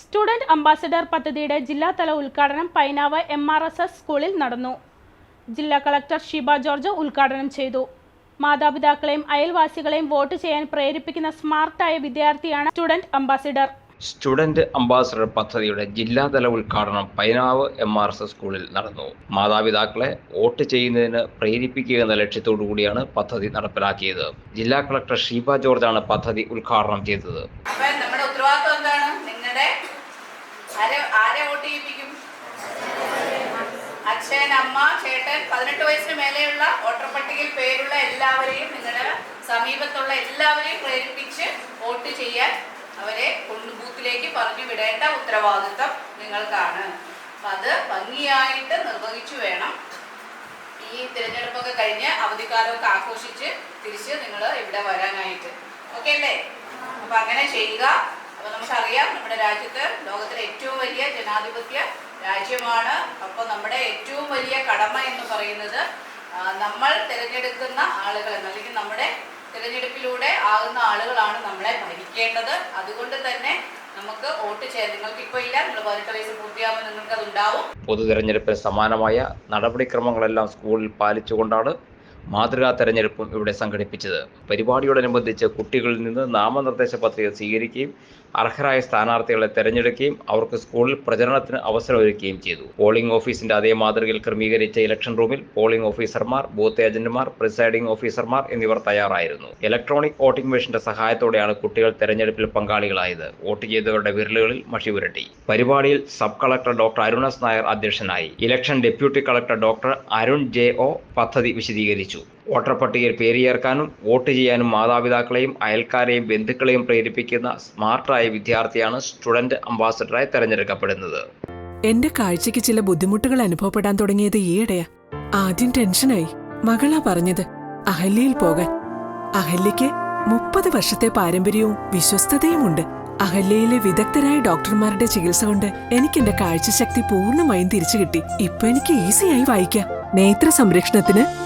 Student ambassador പദ്ധതിയുടെ ജില്ലാതല ഉദ്ഘാടനം Painavu M R S S സ്കൂളിൽ നടന്നു. ജില്ലാ കളക്ടർ ഷീബ ജോർജ് ഉദ്ഘാടനം ചെയ്തു. മാതാപിതാക്കളെയും അയൽവാസികളെയും വോട്ട് ചെയ്യാൻ പ്രേരിപ്പിക്കുന്ന സ്മാർട്ടായ വിദ്യാർത്ഥിയാണ് സ്റ്റുഡന്റ് അംബാസിഡർ. സ്റ്റുഡന്റ് അംബാസഡർ പദ്ധതിയുടെ ജില്ലാതല ഉദ്ഘാടനം പൈനാവ് എം ആർ എസ് സ്കൂളിൽ നടന്നു. മാതാപിതാക്കളെ വോട്ട് ചെയ്യുന്നതിന് പ്രേരിപ്പിക്കുക എന്ന ലക്ഷ്യത്തോടു കൂടിയാണ് പദ്ധതി നടപ്പിലാക്കിയത്. ജില്ലാ കളക്ടർ ഷീബ ജോർജാണ് പദ്ധതി ഉദ്ഘാടനം ചെയ്തത് അപ്പൊ നമ്മുടെ ഉത്തരവാദിത്വം എന്താണ് നിങ്ങളുടെ ആരെ അച്ഛൻ അമ്മ ചേട്ടൻ പതിനെട്ട് വയസ്സിന് മേലെയുള്ള വോട്ടർ പട്ടികയിൽ പേരുള്ള എല്ലാവരെയും നിങ്ങളുടെ സമീപത്തുള്ള എല്ലാവരെയും പ്രേരിപ്പിച്ച് വോട്ട് ചെയ്യാൻ അവരെ ബൂത്തിലേക്ക് പറഞ്ഞു വിടേണ്ട ഉത്തരവാദിത്വം നിങ്ങൾക്കാണ്. അത് ഭംഗിയായിട്ട് നിർവഹിച്ചു വേണം. ഈ തിരഞ്ഞെടുപ്പൊക്കെ കഴിഞ്ഞ് അവധിക്കാലമൊക്കെ ആഘോഷിച്ച് തിരിച്ച് നിങ്ങൾ ഇവിടെ വരാനായിട്ട്. ഓക്കെ അല്ലേ? അപ്പൊ അങ്ങനെ ചെയ്യുക. നമുക്കറിയാം നമ്മുടെ രാജ്യത്ത് ലോകത്തിലെ ഏറ്റവും വലിയ ജനാധിപത്യ രാജ്യമാണ്. അപ്പൊ നമ്മുടെ ഏറ്റവും വലിയ കടമ എന്ന് പറയുന്നത് നമ്മൾ തിരഞ്ഞെടുക്കുന്ന ആളുകൾ അല്ലെങ്കിൽ നമ്മുടെ തിരഞ്ഞെടുപ്പിലൂടെ ആകുന്ന ആളുകളാണ് നമ്മളെ ഭരിക്കേണ്ടത്. അതുകൊണ്ട് തന്നെ നമുക്ക് വോട്ട് ചെയ്യാൻ നിങ്ങൾക്ക് ഇപ്പോൾ ഇല്ല. നിങ്ങൾ പതിനെട്ട് വയസ്സ് പൂർത്തിയാകുമ്പോൾ നിങ്ങൾക്ക് അത് ഉണ്ടാവും പൊതു തിരഞ്ഞെടുപ്പിന് സമാനമായ നടപടിക്രമങ്ങളെല്ലാം സ്കൂളിൽ പാലിച്ചുകൊണ്ടാണ് മാതൃകാ തെരഞ്ഞെടുപ്പും ഇവിടെ സംഘടിപ്പിച്ചത്. പരിപാടിയോടനുബന്ധിച്ച് കുട്ടികളിൽ നിന്ന് നാമനിർദ്ദേശ പത്രിക സ്വീകരിക്കുകയും അർഹരായ സ്ഥാനാർത്ഥികളെ തെരഞ്ഞെടുക്കുകയും അവർക്ക് സ്കൂളിൽ പ്രചരണത്തിന് അവസരമൊരുക്കുകയും ചെയ്തു. പോളിംഗ് ഓഫീസിന്റെ അതേ മാതൃകയിൽ ക്രമീകരിച്ച ഇലക്ഷൻ റൂമിൽ പോളിംഗ് ഓഫീസർമാർ ബൂത്ത് ഏജന്റുമാർ പ്രിസൈഡിംഗ് ഓഫീസർമാർ എന്നിവർ തയ്യാറായിരുന്നു. ഇലക്ട്രോണിക് വോട്ടിംഗ് മെഷീന്റെ സഹായത്തോടെയാണ് കുട്ടികൾ തെരഞ്ഞെടുപ്പിൽ പങ്കാളികളായത്. വോട്ട് ചെയ്തവരുടെ വിരലുകളിൽ മഷി പുരട്ടി. പരിപാടിയിൽ sub collector doctor Arun S Nair അധ്യക്ഷനായി. Election deputy collector doctor Arun J O പദ്ധതി വിശദീകരിച്ചു. വോട്ടർ പട്ടികയിൽ പേര് ചേർക്കാനും വോട്ട് ചെയ്യാനും മാതാപിതാക്കളെയും അയൽക്കാരെയും ബന്ധുക്കളെയും പ്രേരിപ്പിക്കുന്ന സ്മാർട്ടായ വിദ്യാർത്ഥിയാണ് സ്റ്റുഡന്റ് അംബാസഡറായി തെരഞ്ഞെടുക്കപ്പെടുന്നത്. എന്റെ കാഴ്ചയ്ക്ക് ചില ബുദ്ധിമുട്ടുകൾ അനുഭവപ്പെടാൻ തുടങ്ങിയത് ഈയിടെയാ. ആദ്യം ടെൻഷനായി. മകളാ പറഞ്ഞത് അഹല്യയിൽ പോകാൻ. അഹല്യയ്ക്ക് മുപ്പത് വർഷത്തെ പാരമ്പര്യവും വിശ്വസ്തതയുമുണ്ട് അഹല്യയിലെ വിദഗ്ധരായ ഡോക്ടർമാരുടെ ചികിത്സ കൊണ്ട് എനിക്ക് എന്റെ കാഴ്ചശക്തി പൂർണമായും തിരിച്ചു കിട്ടി ഇപ്പൊ എനിക്ക് ഈസിയായി വായിക്കാം. നേത്ര സംരക്ഷണത്തിന്